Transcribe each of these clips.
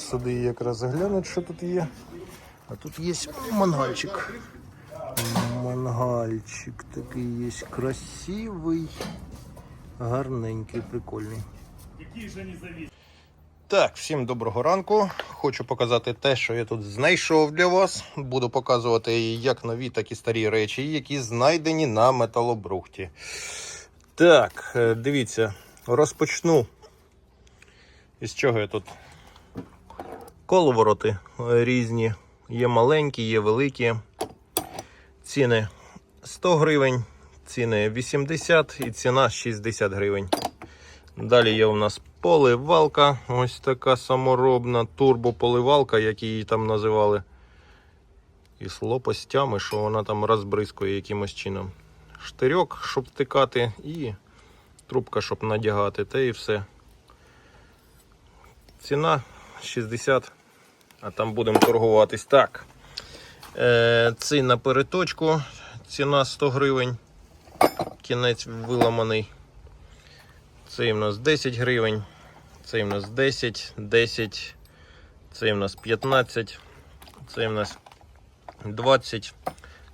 сюди якраз глянуть, що тут є. А тут є мангальчик. Мангальчик такий є красивий, гарненький, прикольний. Так, всім доброго ранку. Хочу показати те, що я тут знайшов для вас. Буду показувати як нові, так і старі речі, які знайдені на металобрухті. Так, е, дивіться, розпочну. Із чого я тут? Коловороти е, різні. Є маленькі, є великі. Ціни 100 гривень, ціни 80 і ціна 60 гривень. Далі є у нас поливалка, ось така саморобна турбополивалка, як її там називали. І з лопастями, що вона там розбризкує якимось чином. Штирьок, щоб втикати, і трубка, щоб надягати, та і все. Ціна 60, а там будемо торгуватись. Так. Е, цей на переточку, ціна 100 гривень. Кінець виламаний. Цей у нас 10 гривень, цей у нас 10, 10, цей у нас 15, цей у нас 20.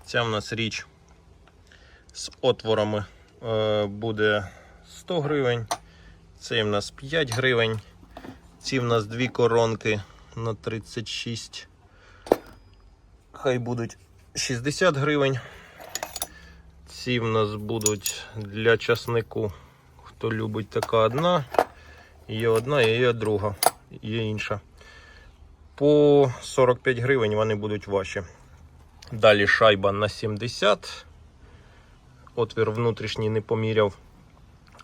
Ця у нас річ з отворами е, буде 100 гривень. Цей у нас 5 гривень. Ці в нас дві коронки на 36. Хай будуть 60 гривень. Ці в нас будуть для часнику. Хто любить така одна, є одна, є друга, є інша. По 45 гривень вони будуть ваші. Далі шайба на 70. Отвір внутрішній не поміряв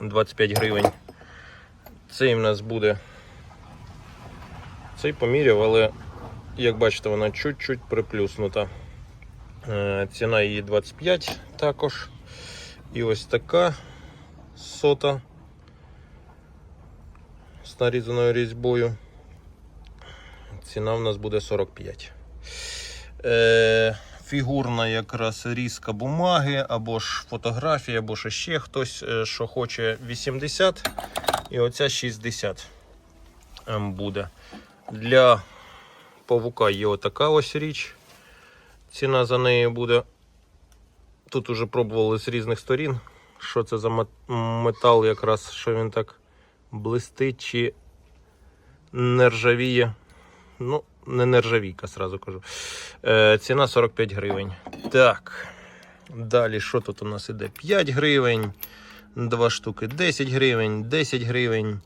25 гривень. Цей в нас буде. Цей поміряв, але, як бачите, вона чуть-чуть приплюснута. Е, Ціна її 25 також. І ось така сота з нарізаною різьбою. Ціна в нас буде 45. Е, фігурна якраз різка бумаги, або ж фотографія, або ж ще хтось, е, що хоче 80. І оця 60 ем, буде. Для павука є отака ось річ. Ціна за неї буде. Тут уже пробували з різних сторін. Що це за метал, якраз, що він так блистить чи нержавіє. Ну, не нержавійка, сразу кажу. Е, ціна 45 гривень. Так. Далі, що тут у нас іде? 5 гривень. Два штуки 10 гривень, 10 гривень,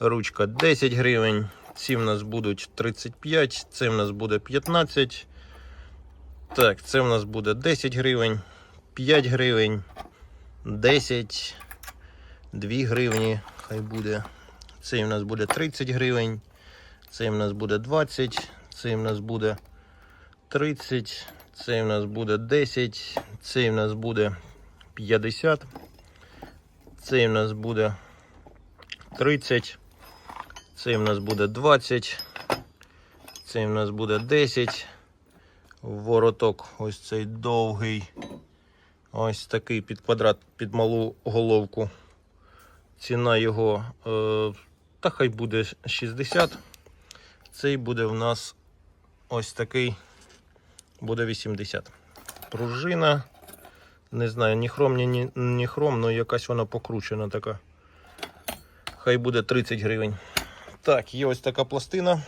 ручка 10 гривень. Ці в нас будуть 35, це в нас буде 15. Так, це в нас буде 10 гривень, 5 гривень, 10, 2 гривні, хай буде. Цей в нас буде 30 гривень, цей в нас буде 20, цей в нас буде 30, цей в нас буде 10, цей в нас буде 50, цей в нас буде 30, цей в нас буде 20, цей в нас буде 10. Вороток ось цей довгий. Ось такий під квадрат, під малу головку. Ціна його, е, та хай буде 60. Цей буде в нас ось такий, буде 80. Пружина. Не знаю, ні хром, ні, ні, хром, але якась вона покручена така. Хай буде 30 гривень. Так, є ось така пластина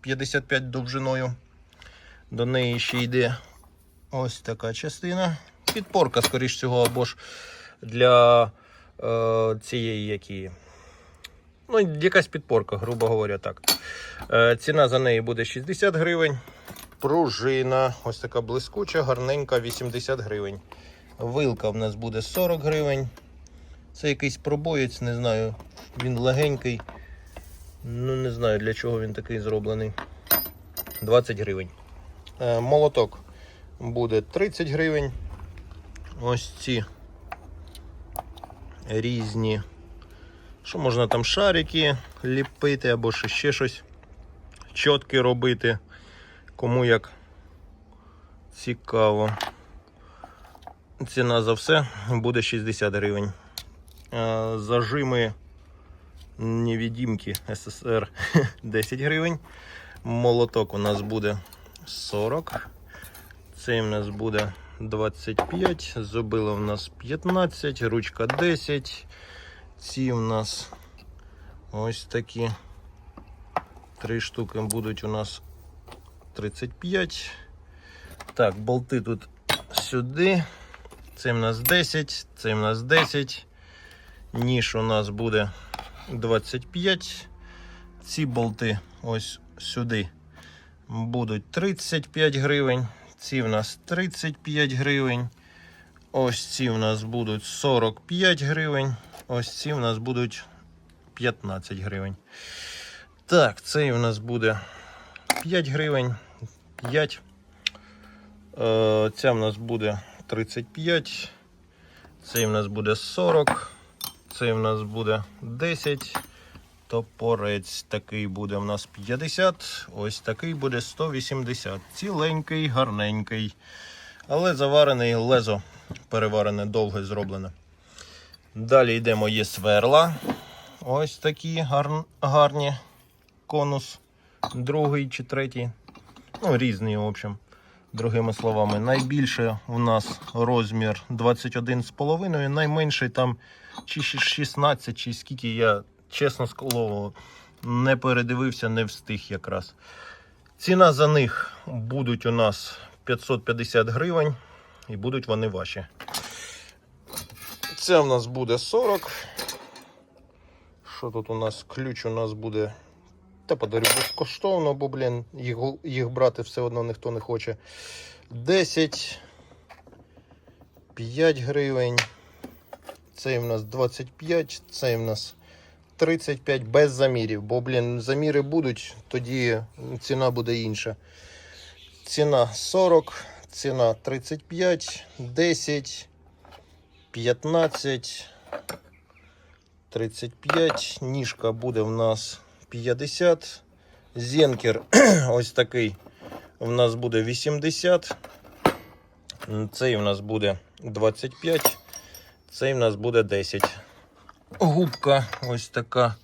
55 довжиною. До неї ще йде ось така частина. Підпорка, скоріш всього, або ж для е, цієї які. Ну, якась підпорка, грубо говоря, так. Е, ціна за неї буде 60 гривень. Пружина, ось така блискуча, гарненька, 80 гривень. Вилка в нас буде 40 гривень. Це якийсь пробоєць, не знаю. Він легенький. Ну, не знаю для чого він такий зроблений. 20 гривень. Е, Молоток буде 30 гривень. Ось ці різні. Що можна там шарики ліпити або ще, щось чітки робити. Кому як цікаво. Ціна за все буде 60 гривень. Е, Зажими невидимки СССР 10 гривень. Молоток у нас буде 40. Цей у нас буде 25. Зубило в нас 15, ручка 10. Ці у нас ось такі. Три штуки будуть у нас 35. Так, болти тут сюди. Це в нас 10, це в нас 10. Ніж у нас буде 25. Ці болти ось сюди будуть 35 гривень. Ці в нас 35 гривень. Ось ці в нас будуть 45 гривень. Ось ці в нас будуть 15 гривень. Так, цей у нас буде 5 гривень. 5. Е, Ця в нас буде 35. Цей в нас буде 40. Цей в нас буде 10. Топорець такий буде в нас 50. Ось такий буде 180. Ціленький, гарненький. Але заварений лезо переварене, довге зроблене. Далі йдемо є сверла. Ось такі гар... гарні. Конус. Другий чи третій. Ну, різний, в общем. Другими словами, найбільше у нас розмір 21,5, найменший там чи 16, чи скільки я, чесно слово, не передивився, не встиг якраз. Ціна за них будуть у нас 550 гривень і будуть вони ваші. Це у нас буде 40. Що тут у нас? Ключ у нас буде. Та подарю безкоштовно, бо, блін, їх, їх брати все одно ніхто не хоче. 10, 5 гривень. Цей в нас 25, цей в нас 35 без замірів. Бо, блін, заміри будуть, тоді ціна буде інша. Ціна 40, ціна 35, 10, 15, 35. Ніжка буде в нас 50. Зенкер ось такий у нас буде 80. Цей у нас буде 25. Цей у нас буде 10. Губка ось така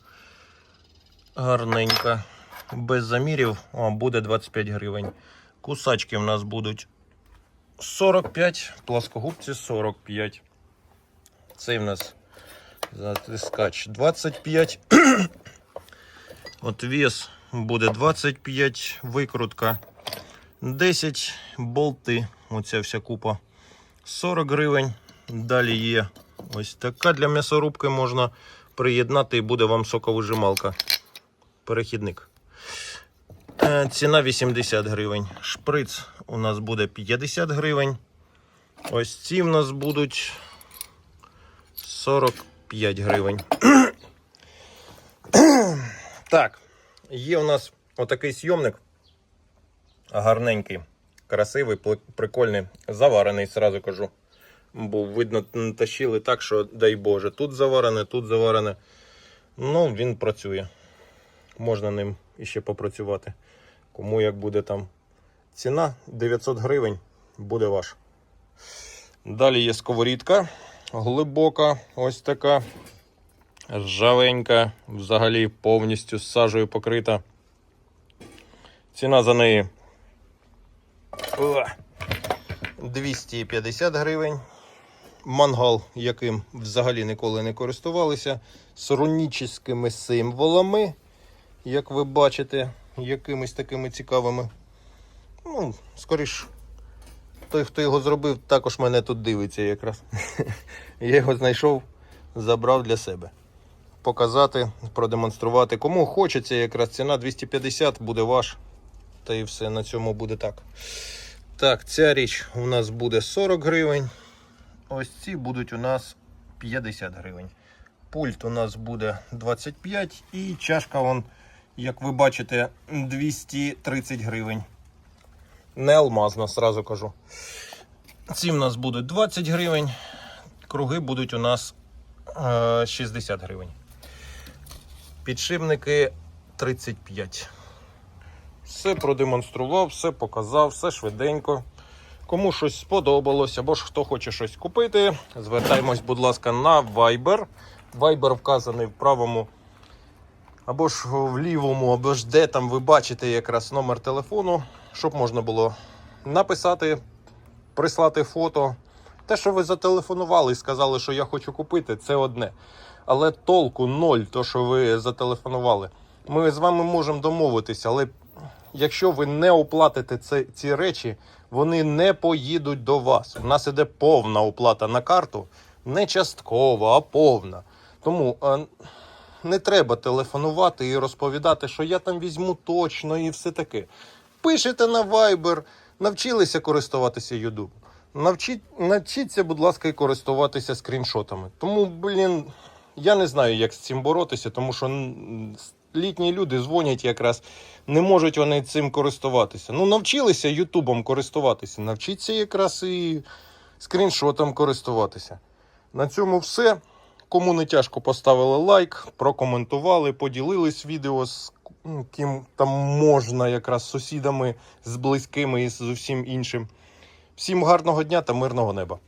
гарненька. Без замірів о, буде 25 гривень. Кусачки у нас будуть 45, плоскогубці 45. Цей у нас затискач 25. От вес буде 25, викрутка 10, болти, оця вся купа 40 гривень. Далі є ось така для м'ясорубки можна приєднати і буде вам соковижималка. Перехідник. Е, Ціна 80 гривень. Шприц у нас буде 50 гривень. Ось ці в нас будуть 45 гривень. Так, є у нас отакий сйомник. Гарненький, красивий, прикольний, заварений, сразу кажу. Бо видно, м, тащили так, що дай Боже. Тут заварене, тут заварене. Ну, він працює. Можна ним іще попрацювати. Кому як буде там ціна 900 гривень, буде ваш. Далі є сковорідка глибока, ось така. Ржавенька, взагалі повністю з сажею покрита. Ціна за неї 250 гривень. Мангал, яким взагалі ніколи не користувалися, з рунічними символами, як ви бачите, якимись такими цікавими. Ну, скоріш, той, хто його зробив, також мене тут дивиться якраз. Я його знайшов, забрав для себе показати, продемонструвати. Кому хочеться, якраз ціна 250 буде ваш. Та і все на цьому буде так. Так, ця річ у нас буде 40 гривень. Ось ці будуть у нас 50 гривень. Пульт у нас буде 25 і чашка, вон, як ви бачите, 230 гривень. Не алмазна, сразу кажу. Ці в нас будуть 20 гривень. Круги будуть у нас е, 60 гривень. Підшипники 35. Все продемонстрував, все показав, все швиденько. Кому щось сподобалось, або ж хто хоче щось купити, звертаємось, будь ласка, на Viber. Viber вказаний в правому або ж в лівому, або ж де там ви бачите якраз номер телефону, щоб можна було написати, прислати фото. Те, що ви зателефонували і сказали, що я хочу купити, це одне. Але толку ноль, то що ви зателефонували. Ми з вами можемо домовитися, але якщо ви не оплатите це, ці речі, вони не поїдуть до вас. У нас іде повна оплата на карту, не часткова, а повна. Тому е, не треба телефонувати і розповідати, що я там візьму точно і все таке. Пишете на Viber, навчилися користуватися YouTube. Навчіть, навчіться, будь ласка, і користуватися скріншотами. Тому, блін, я не знаю, як з цим боротися, тому що літні люди дзвонять якраз, не можуть вони цим користуватися. Ну, навчилися Ютубом користуватися, навчіться якраз і скріншотом користуватися. На цьому все. Кому не тяжко, поставили лайк, прокоментували, поділились відео з ким там можна, якраз з сусідами, з близькими і з усім іншим. Всім гарного дня та мирного неба.